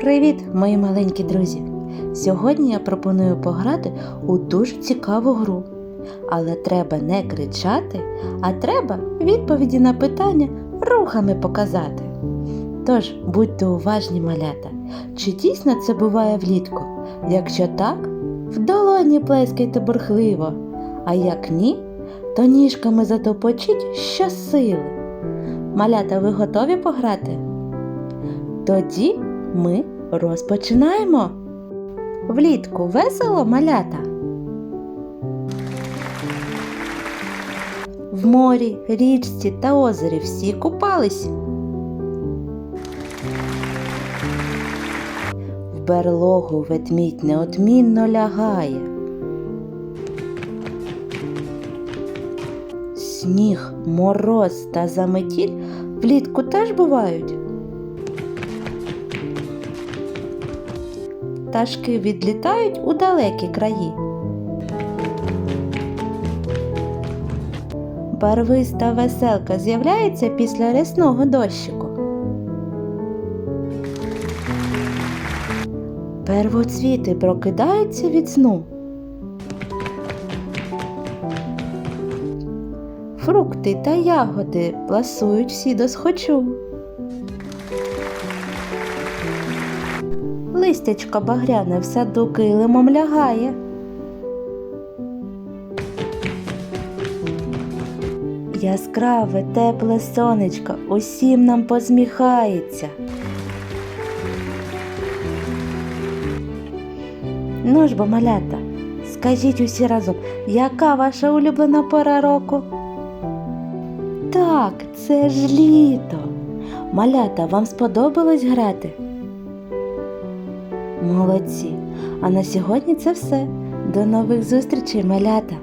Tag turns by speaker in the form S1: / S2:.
S1: Привіт, мої маленькі друзі! Сьогодні я пропоную пограти у дуже цікаву гру. Але треба не кричати, а треба відповіді на питання рухами показати. Тож будьте уважні, малята, чи дійсно це буває влітку? Якщо так, в долоні плескайте бурхливо, а як ні, то ніжками затопочіть щосили. Малята, ви готові пограти? Тоді ми розпочинаємо. Влітку весело малята. В морі, річці та озері всі купались. В берлогу ведмідь неодмінно лягає. Сніг, мороз та заметіль влітку теж бувають. Пташки відлітають у далекі краї. Барвиста веселка з'являється після рясного дощику. Первоцвіти прокидаються від сну. Фрукти та ягоди пласують всі до схочу. Листячко багряне в саду килимом лягає. Яскраве тепле сонечко усім нам посміхається. Ну ж бо, малята, скажіть усі разом, яка ваша улюблена пора року? Так, це ж літо. Малята, вам сподобалось грати? Молодці! А на сьогодні це все. До нових зустрічей, малята!